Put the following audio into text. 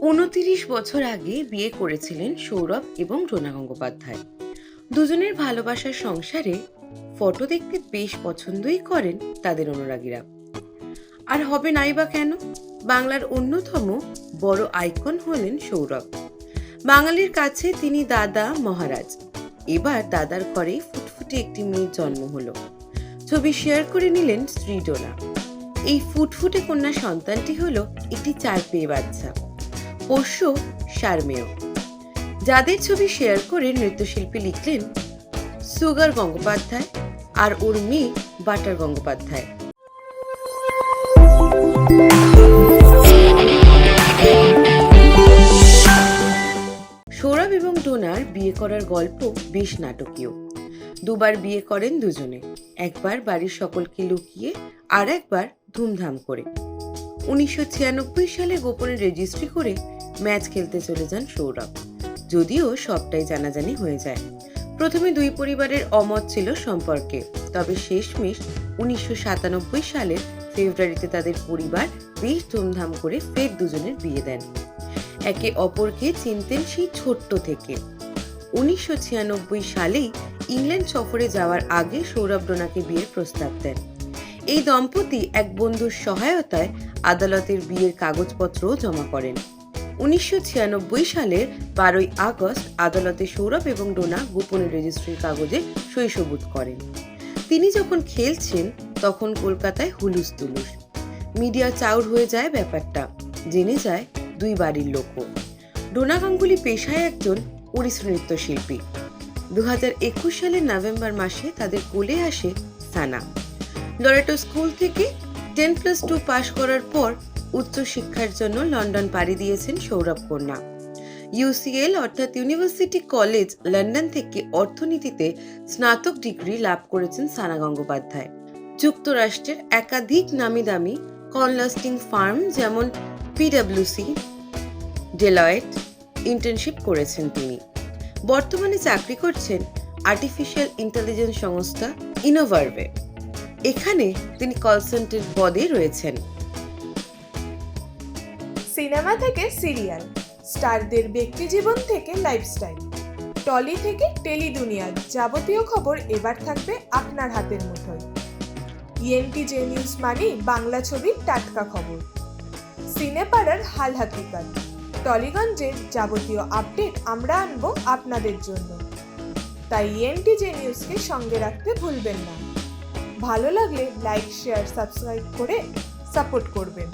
উনতিরিশ বছর আগে বিয়ে করেছিলেন সৌরভ এবং রোনা গঙ্গোপাধ্যায়। দুজনের ভালোবাসার সংসারে ফটো দেখতে বেশ পছন্দই করেন তাদের অনুরাগীরা। আর হবে নাই বা কেন? বাংলার অন্যতম বড় আইকন হলেন সৌরভ। বাঙালির কাছে তিনি দাদা মহারাজ। এবার দাদার ঘরেই ফুটফুটে একটি মেয়ের জন্ম হলো। ছবি শেয়ার করে নিলেন স্ত্রী ডোনা এই ফুটফুটে কন্যা সন্তানটি হলো একটি চার পেয়ে বাচ্চা। পোষ্য শারমেয়। যাদের ছবি শেয়ার করে নৃত্যশিল্পী লিখলেন সুগার গঙ্গোপাধ্যায় আর ওর মেয়ে বাটার গঙ্গোপাধ্যায়। সৌরভ এবং ডোনার বিয়ে করার গল্প বেশ নাটকীয়। দুবার বিয়ে করেন দুজনে, একবার বাড়ির সকলকে লুকিয়ে আর একবার ধুমধাম করে। উনিশশো ছিয়ানব্বই সালে গোপনে রেজিস্ট্রি করে ম্যাচ খেলতে চলে যান সৌরভ। যদিও সবটাই জানাজানি হয়ে যায়। প্রথমে দুই পরিবারের অমত ছিল সম্পর্কে। তবে শেষমেশ উনিশশো সাতানব্বই সালের ফেব্রুয়ারিতে তাদের পরিবার বেশ ধুমধাম করে ফের দুজনের বিয়ে দেন। একে অপরকে চিনতেন সেই ছোট্ট থেকে। উনিশশো ছিয়ানব্বই সালেই ইংল্যান্ড সফরে যাওয়ার আগে সৌরভ ডোনাকে বিয়ের প্রস্তাব দেন। এই দম্পতি এক বন্ধুর সহায়তায় আদালতের বিয়ের কাগজপত্রও জমা করেন। উনিশশো ছিয়ানব্বই সালের বারোই আগস্ট আদালতে সৌরভ এবং ডোনা গোপনে রেজিস্ট্রির কাগজে সইসবুত করেন। তিনি যখন খেলছেন, তখন কলকাতায় হুলুস তুলুস। মিডিয়া চাউর হয়ে যায় ব্যাপারটা, জেনে যায় দুই বাড়ির লোকও। ডোনা গাঙ্গুলি পেশায় একজন ওড়িশি নৃত্যশিল্পী। দু হাজার একুশ সালের নভেম্বর মাসে তাদের কোলে আসে সানা। লরেটো স্কুল থেকে টেন প্লাস টু পাশ করার পর উচ্চশিক্ষার জন্য লন্ডন পাড়ি দিয়েছেন সৌরভ কন্যা। ইউসিএল অর্থাৎ ইউনিভার্সিটি কলেজ লন্ডন থেকে অর্থনীতিতে স্নাতক ডিগ্রি লাভ করেছেন সানা গঙ্গোপাধ্যায়। যুক্তরাষ্ট্রের একাধিক নামি দামি কনলাস্টিং ফার্ম যেমন পিডাব্লিউসি ডেলয়েট ইন্টার্নশিপ করেছেন তিনি। বর্তমানে চাকরি করছেন আর্টিফিশিয়াল ইন্টেলিজেন্স সংস্থা ইনোভার্ভে এখানে তিনি কলসেন্টের পদে রয়েছেন। সিনেমা থেকে সিরিয়াল, স্টারদের ব্যক্তিজীবন থেকে লাইফস্টাইল টলি থেকে টেলি দুনিয়ার যাবতীয় খবর এবার থাকবে আপনার হাতের মুঠোয়। ইএনটি জে নিউজ মানে বাংলা ছবির টাটকা খবর। সিনেপাড়ার হাল হাকিকাত, টলিগঞ্জের যাবতীয় আপডেট আমরা আনব আপনাদের জন্য। তাই ইএনটি জে নিউজকে সঙ্গে রাখতে ভুলবেন না। ভালো লাগলে লাইক শেয়ার সাবস্ক্রাইব করে সাপোর্ট করবেন।